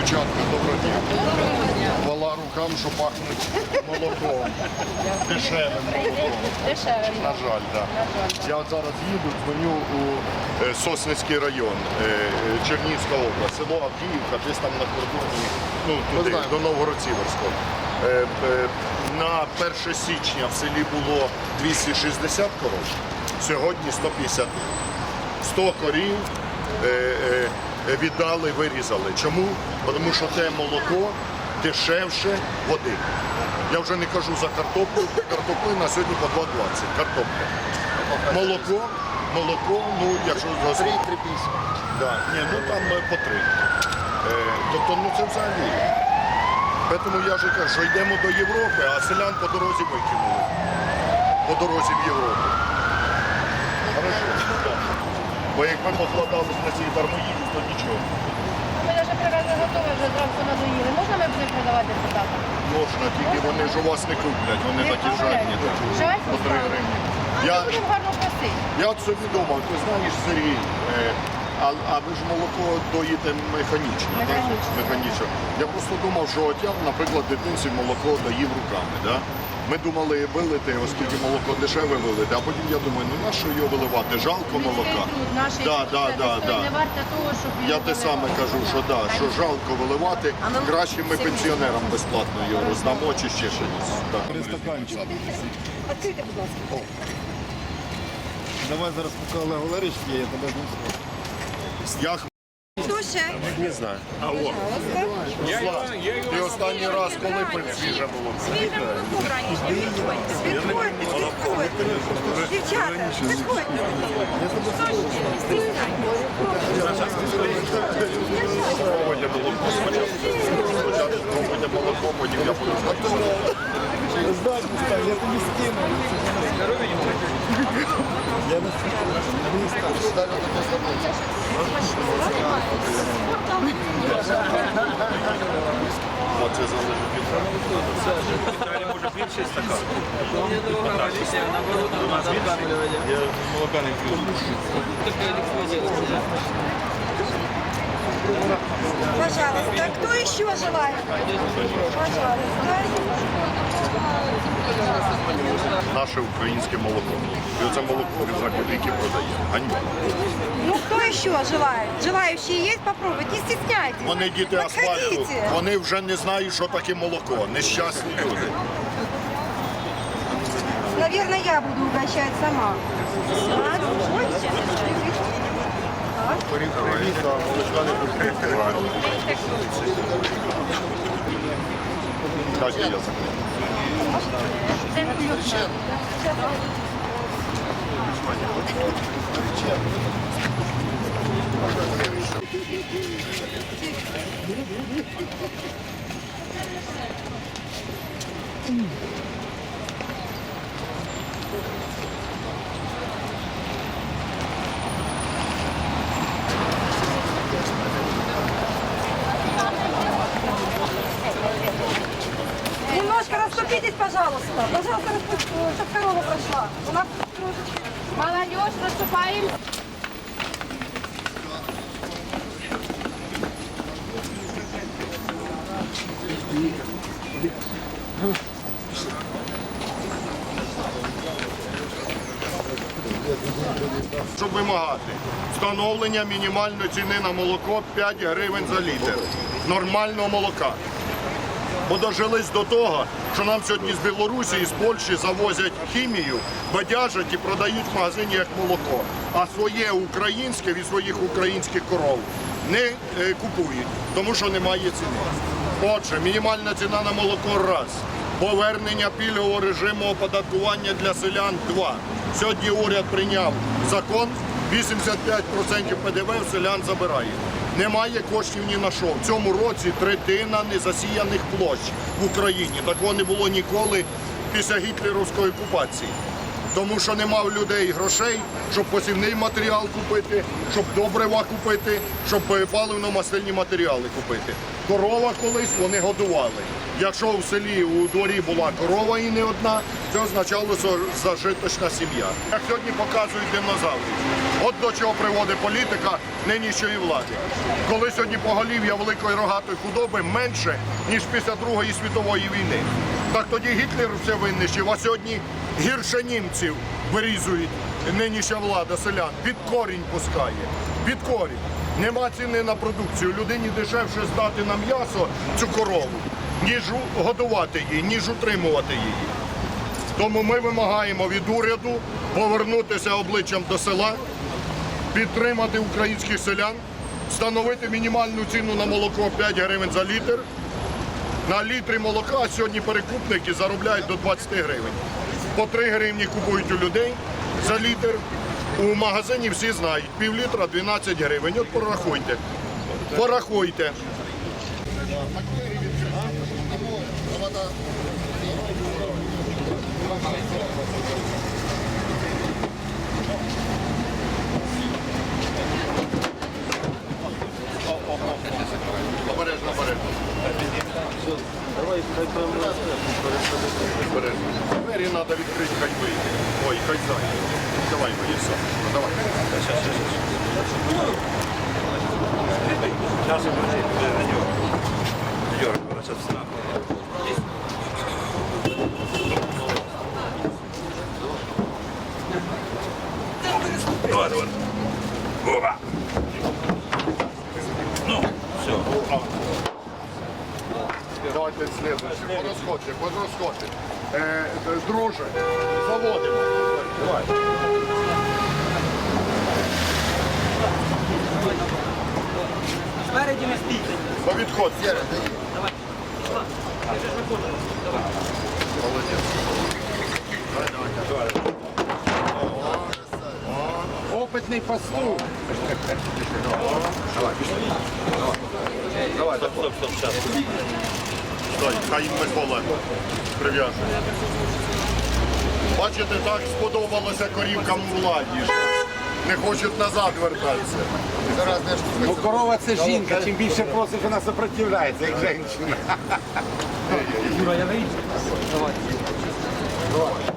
Дівчатка, доброго дня. Хвала рукам, що пахнуть молоком. Дешевим молоком. Дешевим. На жаль, так. Я от зараз їду, дзвоню у е, Сосницький район, е, е, Чернігівська область, село Авдіївка, десь там на кордоні, ну туди, до Новгород-Сіверського. Е, е, На 1 січня в селі було 260 коров, сьогодні 150. 100 корів е, е, віддали, вирізали. Чому? Тому що те молоко дешевше води. Я вже не кажу за картоплю. Картоплина сьогодні по 2,20. Картопля. Молоко, молоко, ну якщо за 3 Да. Ні, ну там е, по 3. Е, тобто, ну це взагалі. Тому я і кажу, що йдемо до Європи, а селян по дорозі викинули. По дорозі в Європу. Так. Бо як ми покладалися на ці дармоїді, то нічого. Ми вже привезли готове, вже зранку надоїли. Можна ми будемо продавати депутатам? Можна, тільки вони ж у вас не куплять, вони такі жадні. так. Жадні? По 3 гривні. Я, ми будемо гарно просити. я от собі думав, ти знаєш, Сергій, е, а, а ви ж молоко доїте механічно. так? Механічно. Механічно. Я просто думав, що от я, наприклад, дитинці молоко доїв руками. Да? Ми думали вилити, оскільки молоко дешеве вилити, а потім я думаю, ну на що його виливати? Жалко молока. Наші Да, да, да, да. не варто того, щоб Я те саме кажу, що да, що жалко виливати. Краще ми пенсіонерам безплатно його роздамо чи ще щось. Так. Відкрийте, будь ласка. Давай зараз поки Олег Валерійович є, я тебе знесу. Я Хто ще? не знаю. А о, Руслан, ти останній раз коли пив свіже було? Підходьте, підходьте. Дівчата, підходьте. Пробуйте молоко спочатку. Спочатку пробуйте молоко, потім я буду знати. Здать, Мустафа, я тобі скину. Оце залежить від Далі може більший стакан. Я молока не п'ю. Пожалуйста, кто еще желает? Пожалуйста. наше українське молоко. І оце молоко за копійки продає. Ганьба. Ну, кто еще желает? Желающие есть? Попробуйте, не стесняйтесь. Вони діти асфальту, Подходите. вони вже не знають, що таке молоко. Нещасні люди. Наверное, я буду угощать сама. А, хочете? Так, я закрив. Немножко расступитесь, пожалуйста. Пожалуйста, чтобы корова прошла. У нас трошечки... Молодежь, розступаємося. Щоб вимагати встановлення мінімальної ціни на молоко 5 гривень за літр. Нормального молока. Бо дожились до того, що нам сьогодні з Білорусі і з Польщі завозять хімію, бадяжать і продають в магазині як молоко. А своє українське від своїх українських коров не е, купують, тому що немає ціни. Отже, мінімальна ціна на молоко раз. Повернення пільгового режиму оподаткування для селян два. Сьогодні уряд прийняв закон, 85% ПДВ селян забирає. Немає коштів ні на що. В цьому році третина незасіяних площ в Україні. Такого не було ніколи після гітлерівської окупації. Тому що нема в людей грошей, щоб посівний матеріал купити, щоб добрива купити, щоб паливно-мастильні матеріали купити. Корова колись вони годували. Якщо в селі у дворі була корова і не одна, це означало, що зажиточна сім'я. Як сьогодні показують динозаврів. От до чого приводить політика нинішньої влади. Коли сьогодні поголів'я великої рогатої худоби менше, ніж після Другої світової війни. Так тоді Гітлер все винищив, а сьогодні гірше німців вирізують нинішня влада селян. Під корінь пускає. Під корінь. Нема ціни на продукцію. Людині дешевше здати на м'ясо цю корову, ніж годувати її, ніж утримувати її. Тому ми вимагаємо від уряду повернутися обличчям до села, підтримати українських селян, встановити мінімальну ціну на молоко 5 гривень за літр. На літрі молока сьогодні перекупники заробляють до 20 гривень. По 3 гривні купують у людей за літр. У магазині всі знають, пів літра 12 гривень. От порахуйте. Порахуйте. Обережно, Двері треба відкрити, хай вийде. Ой, хай зайде. Давай, мої сон. Ну, давай. Зараз буду на нього. Йорк, зараз все. Давай, давай. Опа. Ну, все. Давайте слідуючи. По розході, по розході. Е, е, друже, заводимо. Давай. Спереді не стійте. По відході. Опытный послуг. Давай, Стоп, стоп, стоп, зараз. Стой, хай їм Микола прив'яже. Бачите, так сподобалося корівкам у владі. Не хочуть назад вертатися. Ну корова це жінка, чим більше просиш, вона сопротивляється, як жінка. Юра, я вийду. Давай.